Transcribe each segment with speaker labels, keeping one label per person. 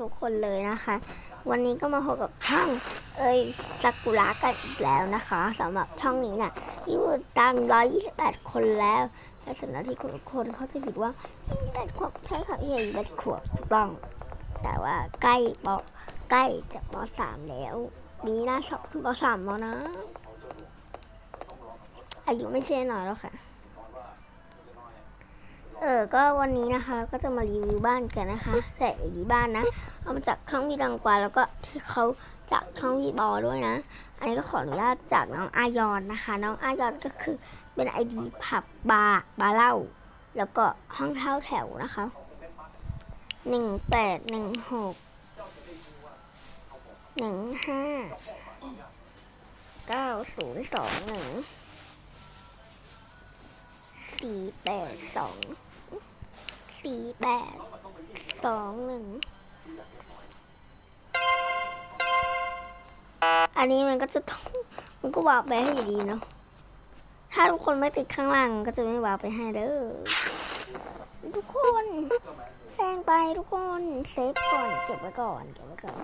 Speaker 1: ทุกคนเลยนะคะ วันนี้ก็มาพบกับช่องเอยซากุระกันอีกแล้วนะคะสำหรับช่องนี้นี่ยอยู่ตาม 128 คนแล้วและสำหรับที่คุณคนเขาจะคิดว่า28ขวบใช่ค่ะพี่28ขวบถูกต้อง แต่ว่าใกล้ปใกล้จะปสามแล้วปีหน้าสอบปสามแล้วนะ อายุไม่ใช่น้อยแล้วค่ะ เออก็วันนี้นะคะก็จะมารีวิวบ้านกันนะคะ แต่อ้ดีบ้านนะ เอามาจากช่องวีดังกวาแล้วก็ที่เขาจากช่องวีบอด้วยนะ อันนี้ก็ขออนุญาตจากน้องอายอนนะคะ น้องอายอนก็คือเป็นไอดีผับบาร์บาร์เหล้าแล้วก็ห้องเท่าแถวนะคะหนึ่งแปดหนึ่งหกหนึ่งห้าเก้าศูนย์สองหนึ่ง สี่แปดสองสี่แปดสองหนึ่งอันนี้มันก็จะต้องมันก็วางไปให้อยู่ดีเนาะถ้าทุกคนไม่ติดข้างล่างก็จะไม่วางไปให้เด้อทุกคนแซงไปทุกคนเซฟก่อนเก็บไว้ก่อนเก็บไว้ก่อน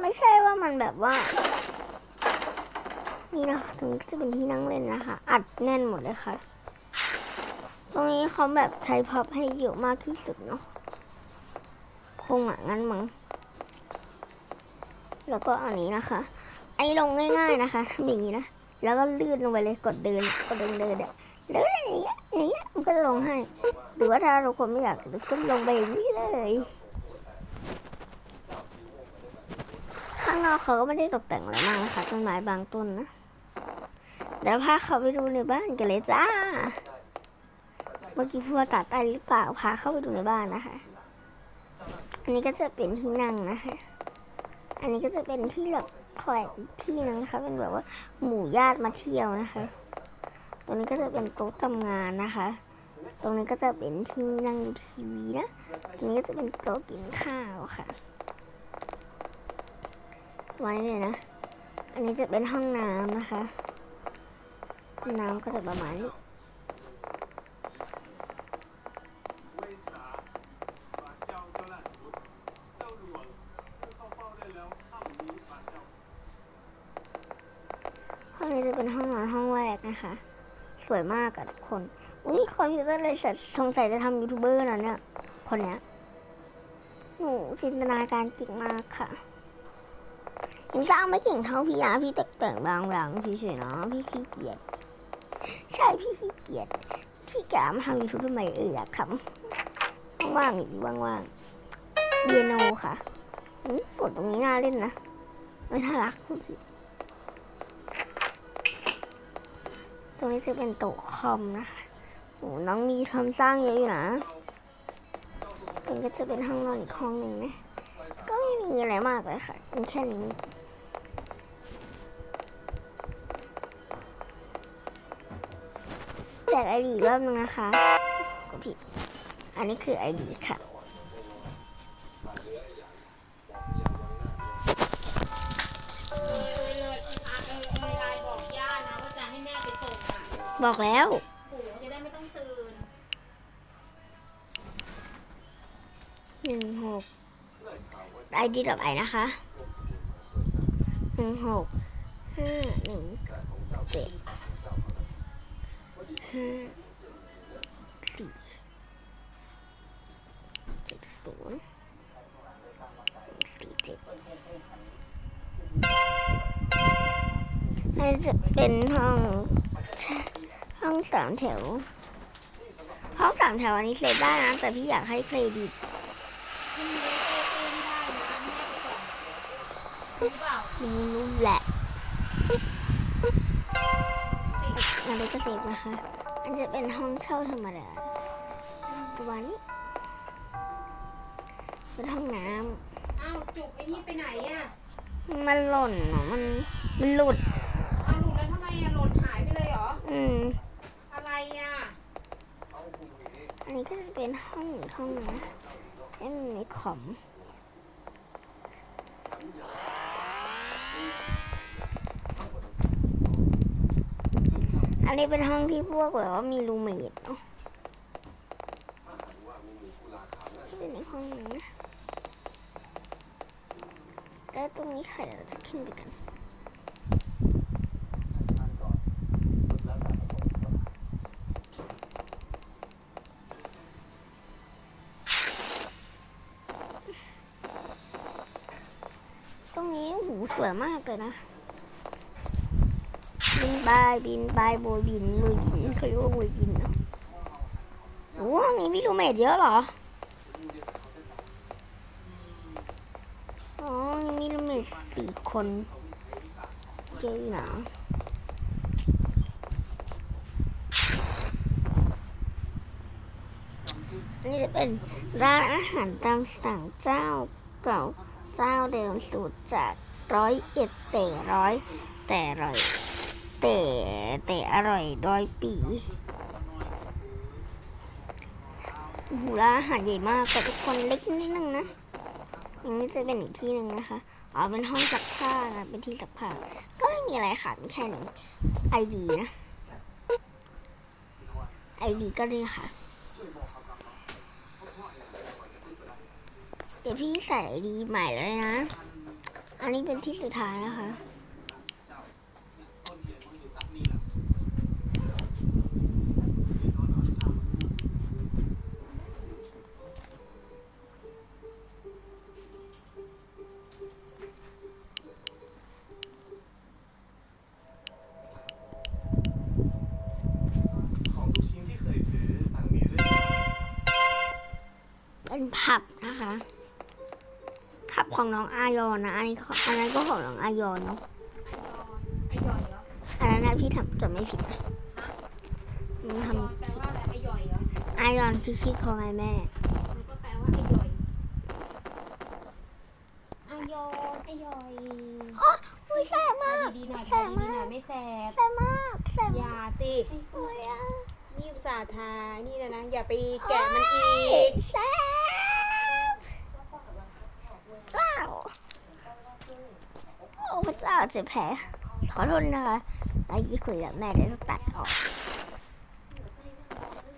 Speaker 1: ไม่ใช่ว่ามันแบบว่า นี่นะคะถึงนี้จะเป็นที่นั่งเล่นนะคะ อัดแน่นหมดเลยค่ะ ตรงนี้เขาแบบใช้พับให้เยอะมากที่สุดเนาะคงอะงั้นมั้งแล้วก็อันนี้นะคะ ไอ้ลงง่ายๆนะคะทำอย่างนี้นะ แล้วก็ลื่นลงไปเลยกดเดินกดเดินเดินเนี่ยแล้วอย่างเงี้ยอย่างเงี้ยมันก็จะลงให้หรือว่าถ้าเราคนไม่อยากก็ลงไปอย่างนี้เลยข้างนอกเขาก็ไม่ได้ตกแต่งอะไรมากนะคะต้นไม้บางต้นนะ เดี๋ยวพาเขาไปดูในบ้านกันเลยจ้า เมื่อกี้พูดว่าตัดใต้หรือเปล่าพาเข้าไปดูในบ้านนะคะ อันนี้ก็จะเป็นที่นั่งนะคะ อันนี้ก็จะเป็นที่หลบคอยอีกที่นึงนะคะ เป็นแบบว่าหมู่ญาติมาเที่ยวนะคะ ตรงนี้ก็จะเป็นโต๊ะทำงานนะคะ ตรงนี้ก็จะเป็นที่นั่งดูทีวีนะ ตรงนี้ก็จะเป็นโต๊ะกินข้าวค่ะไว้เลยนะ อันนี้จะเป็นห้องน้ำนะคะ น้ำก็จะประมาณนี้
Speaker 2: ห้อ
Speaker 1: งนี้จะเป็นห้องนอนห้องแรกนะคะ สวยมากอะทุกคน อุ้ยคอมพิวเตอร์เลยสัตสงสัยจะทำยูทูบเบอร์นะเนี่ย คนเนี้ย หนูจินตนาการเก่งมากค่ะยังสร้างไม่เก่งเท่าพี่นะพี่แต่แต่งบางอย่างเฉยๆเนาะพี่ขี้เกียจ ใช่พี่ขี้เกียจพี่แกมาทำยูทูบทำไมเอออยากทำว่างๆอีกว่างๆเบียโนค่ะอืมฝนตรงนี้น่าเล่นนะไม่น่ารักคุณสิตรงนี้จะเป็นโต๊ะคอมนะคะโอ้น้องมีทำสร้างเยอะอยู่นะตรงนี้ก็จะเป็นห้องนอนอีกห้องหนึ่งนะก็ไม่มีอะไรมากเลยค่ะแค่นี้ แจกไอดีรอบนึงนะคะก็ผิด อันนี้คือไอดีค่ะ
Speaker 3: เออเออเลยอะ บอกแล้
Speaker 1: วหนึ่งหกไอดีต่อไปนะคะหนึ่งหกห้าหนึ่งเจ็ด ห้าสี่เจ็ดศูนย์สี่เจ็ดอันจะเป็นห้องห้องสามแถว ห้องสามแถวอันนี้เซฟได้นะ แต่พี่อยากให้เครดิต
Speaker 3: ถ้ามีรถเองได้นะ แม่ไปส่งหรือเปล่า
Speaker 1: รู้แหละอันนี้ก็เซฟนะคะ อันจะเป็นห้องเช่าธรรมดาตัวนี้เป็นห้องน้
Speaker 3: อ้าวจุกไอ้นี่ไปไหนอะำ
Speaker 1: มันหล่นเนาะมัน มันหลุด
Speaker 3: อ้าวหลุดแล้วทำไมอะหล่นหายไปเลยเหรอ
Speaker 1: อืม
Speaker 3: อะไรอะ
Speaker 1: อันนี้ก็จะเป็นห้องอีกห้องหนึงนะให้มันมีขอม อันนี้เป็นห้องที่พวกแบบว่ามีรูเมทเนาะเป็นอีกห้องหนึงนะได้วตรงนี้ค่ะเดี๋ยวเราจะขึ้นไปกัน
Speaker 2: ต
Speaker 1: รงนี้หูสวยมากเลยนะ บายบินบายโบยบินโบยบินเขาเรียกว่าโบยบินเนาะโอ้ห้องนี้มีรูเมทเยอะเหรออ๋อมีรูเมทสี่คนเยอะอยู่นะอันนี้จะเป็นร้านอาหารตามสั่งเจ้าเก่าเจ้าเดิมสูตรจากร้อยเอ็ดแต่ร้อยแต่ร่อย แต่แต่อร่อยร้อยปีโอ้โหร้านอาหารใหญ่มากแต่ทุกคนเล็กนิดนึงนะย่างนี้จะเป็นอีกที่หนึ่งนะคะอ๋อเป็นห้องซักผ้านะเป็นที่ซักผ้าก็ไม่มีอะไรค่ะมีแค่นี้ไอดีนะไอดีก็นี่ค่ะเดี๋ยวพี่ใส่ไอดีใหม่เลยนะ อันนี้เป็นที่สุดท้ายนะคะ
Speaker 2: เป็
Speaker 1: นผับนะคะผับของน้องอายอนนะอันนี้ของอันนั้นก็ของน้องอายอนเนาะ
Speaker 3: ไอ้ยอยเหรอ
Speaker 1: อันนั้นนะพี่ทำจดไม่ผิดนะมัน
Speaker 3: ไอ้
Speaker 1: ท
Speaker 3: ยอยแปลว่าอะไรไอ้ยอยเหรอำ
Speaker 1: อายอนคือชื่อของไงแม่
Speaker 3: มันก็แปลว่าไอ้ยอยไอ้ยอยไอ้ยอย
Speaker 1: อุ้ยแสบมาก
Speaker 3: ดีๆหน่อย
Speaker 1: แส
Speaker 3: ทา
Speaker 1: บ
Speaker 3: ดีๆห
Speaker 1: มา
Speaker 3: น่อกยไม่แสบ
Speaker 1: แสบมากแสบ
Speaker 3: อ
Speaker 1: มาก
Speaker 3: ย่าสิ
Speaker 1: โอ้ยอะ
Speaker 3: นี่อุตส่าห์ทานี่นะนะ อย่าไปแกะมันอีก
Speaker 1: แสบเจ้า โอ้ พระเจ้าเจ็บแผลขอโทษนะคะเมื่อกี้คุยกับแม่เดี๋ยวจะตัดออก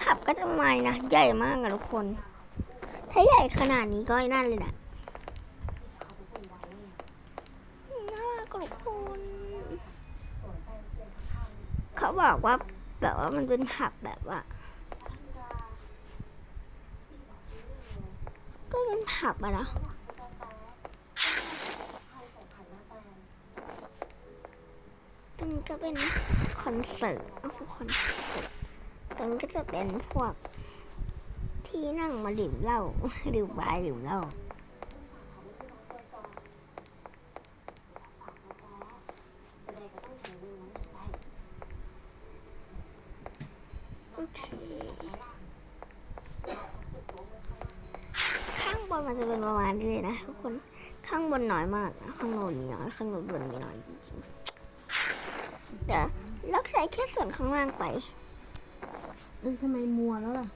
Speaker 1: ผับก็จะมานะใหญ่มากอะทุกคน ถ้าใหญ่ขนาดนี้ก็ไอ้นั่นเลยนะน่ารักทุกคนเขาบอกว่าแบบว่ามันเป็นผับแบบว่าก็เป็นผับอะเนาะ ตรงนี้ก็เป็นคอนเสิร์ตพวกคอนเสิร์ตตรงนี้ก็จะเป็นพวกที่นั่งมาดื่มเหล้าดื่มบายดื่มเหล้าโอเคข้างบนมันจะเป็นประมาณนี้เลยนะทุกคนข้างบนน้อยมากนะข้างบนมีน้อยข้างบนบนมีน้อยจริง ๆแต่เราใช้แค่ส่วนข้างล่างไป
Speaker 3: เออทำไมมัวแล้วล่ะ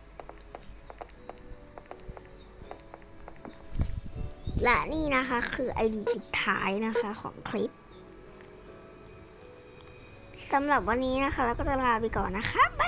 Speaker 1: และนี่นะคะคือไอดีปิดท้ายนะคะของคลิปสำหรับวันนี้นะคะ เราก็จะลาไปก่อนนะคะบ๊าย